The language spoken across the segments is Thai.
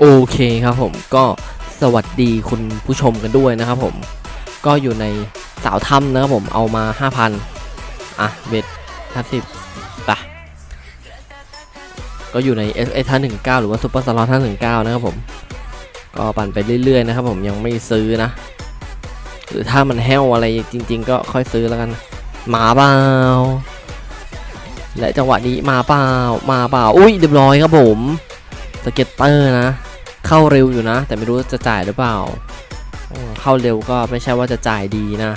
โอเคครับผมก็สวัสดีคุณผู้ชมกันด้วยนะครับผมก็อยู่ในสาวถ้ำนะครับผมเอามา 5,000 อะเบ็ดห้าสิบปะก็อยู่ใน S S ท่า19หรือว่าซุปเปอร์สล็อตท่า19นะครับผม ก็ปั่นไปเรื่อยๆนะครับผมยังไม่ซื้อนะ หรือถ้ามันแห้วอะไรจริง ๆ ก็ค่อยซื้อแล้วกันมาเปล่าและจังหวะนี้มาเปล่ามาเปล่าอุ้ยเรียบร้อยครับผม สเก็ตเตอร์นะ เข้าเร็วอยู่นะ แต่ไม่รู้จะจ่ายหรือเปล่า เข้าเร็วก็ไม่ใช่ว่าจะจ่ายดีนะ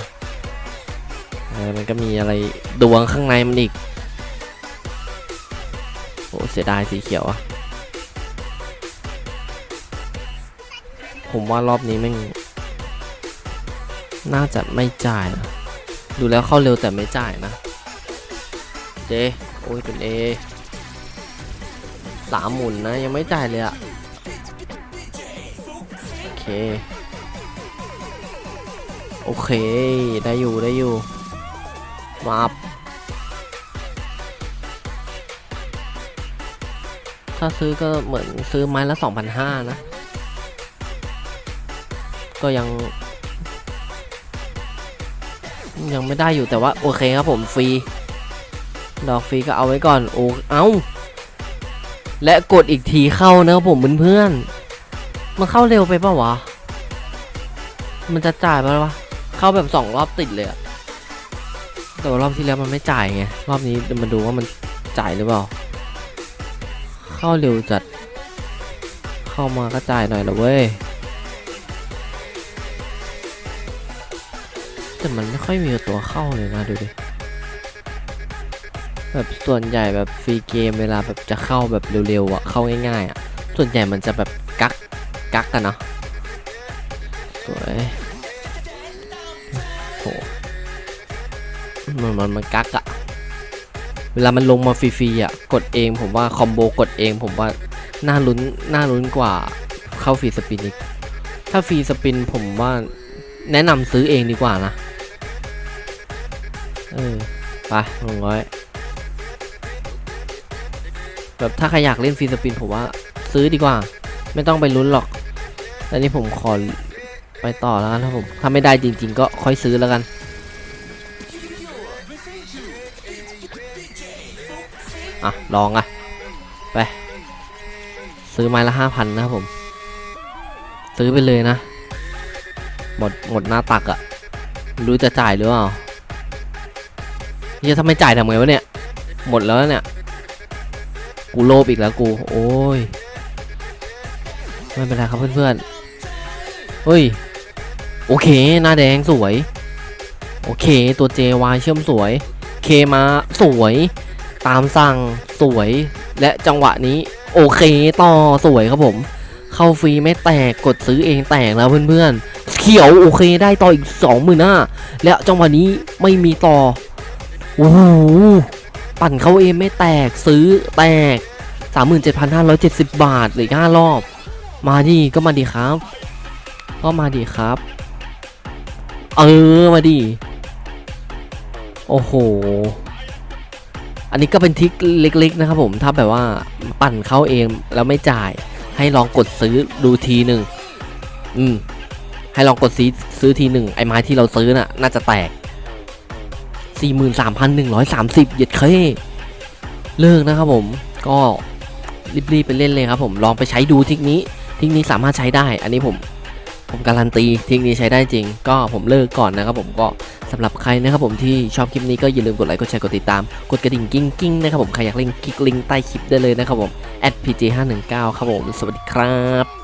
มันก็มีอะไรดวงข้างในมันอีกโอ้เสียดายสีเขียวอะผมว่ารอบนี้แม่น่าจะไม่จ่ายนะดูแล้วเข้าเร็วแต่ไม่จ่ายนะเจโอ้ยเป็นเอ สามหมุนนะ ยังไม่จ่ายเลยอะโอเค โอเค ได้อยู่ได้อยู่ มาบถ้าซื้อก็เหมือนซื้อไม้ละ 2,500 นะ ก็ยัง ยังไม่ได้อยู่แต่ว่า โอเคครับผมฟรี ดอกฟรีก็เอาไว้ก่อน โอ้ เอ้า และกดอีกทีเข้านะครับผมเพื่อนๆมันเข้าเร็วไปปะวะ มันจะจ่ายปะวะ เข้าแบบสองรอบติดเลยอะแต่ว่ารอบที่แล้วมันไม่จ่ายไง รอบนี้มาดูว่ามันจ่ายหรือเปล่า เข้าเร็วจัด เข้ามาก็จ่ายหน่อยละเว้ย แต่มันไม่ค่อยมีตัวเข้าเลยนะดูดิ แบบส่วนใหญ่แบบฟรีเกมเวลาแบบจะเข้าแบบเร็วๆอะเข้าง่ายๆอะส่วนใหญ่มันจะแบบกักกักกันเนาะสวยโหมันมันมันกักอะเวลามันลงมาฟรีๆอะกดเองผมว่าคอมโบกดเองผมว่าน่าลุ้นน่าลุ้นกว่าเข้าฟรีสปินอีกถ้าฟรีสปินผมว่าแนะนำซื้อเองดีกว่านะ เออ ไปหนึ่งร้อย แบบถ้าใครอยากเล่นฟรีสปินผมว่าซื้อดีกว่า ไม่ต้องไปลุ้นหรอกแต่นี่ผมขอไปต่อแล้วกันครับผม ถ้าไม่ได้จริง ๆ ก็ค่อยซื้อแล้วกันอะ ลองอะ ไป ซื้อไม้ละห้าพันนะครับผม ซื้อไปเลยนะ หมดหมดหน้าตักอะ่ะ รู้จะจ่ายหรือเปล่าเฮียถ้าไม่จ่ายทำไงวะเนี่ย หมดแล้วเนี่ย กูโลภอีกแล้วกู โอ้ย ไม่เป็นไรครับเพื่อนๆ เฮ้ย โอเค หน้าแดงสวย โอเค ตัว JY เชื่อมสวย เคมาสวย ตามสั่งสวย และจังหวะนี้ โอเค ต่อสวยครับผม เข้าฟรีไม่แตก กดซื้อเองแตกแล้วเพื่อนๆ เขียวโอเคได้ต่ออีกสองหมื่นห้าและจังหวะนี้ไม่มีต่อ โอ้โห ปั่นเข้าเองไม่แตกซื้อแตก 37,570 บาทเหลือ5รอบ มาดิก็มาดิครับ ก็มาดิครับ เออมาดิโอ้โห อันนี้ก็เป็นทริคเล็กๆนะครับผม ถ้าแบบว่าปั่นเข้าเองแล้วไม่จ่ายให้ลองกดซื้อดูทีหนึ่ง อืม ให้ลองกดซื้อซื้อทีหนึ่งไอ้ไม้ที่เราซื้อน่ะ น่าจะแตก 43,130เหยียดเคเลิกนะครับผมก็รีบๆไปเล่นเลยครับผมลองไปใช้ดูทิกนี้ทิกนี้สามารถใช้ได้ อันนี้ผมผมการันตีทิกนี้ใช้ได้จริง ก็ผมเลิกก่อนนะครับผมก็สำหรับใครนะครับผมที่ชอบคลิปนี้ก็อย่าลืมกดไลค์กดแชร์กดติดตาม กดกระดิ่งกิ้งกิ้งนะครับผมใครอยากเล่นคลิกลิงก์ใต้คลิปได้เลยนะครับผม @pj519 ครับผมสวัสดีครับ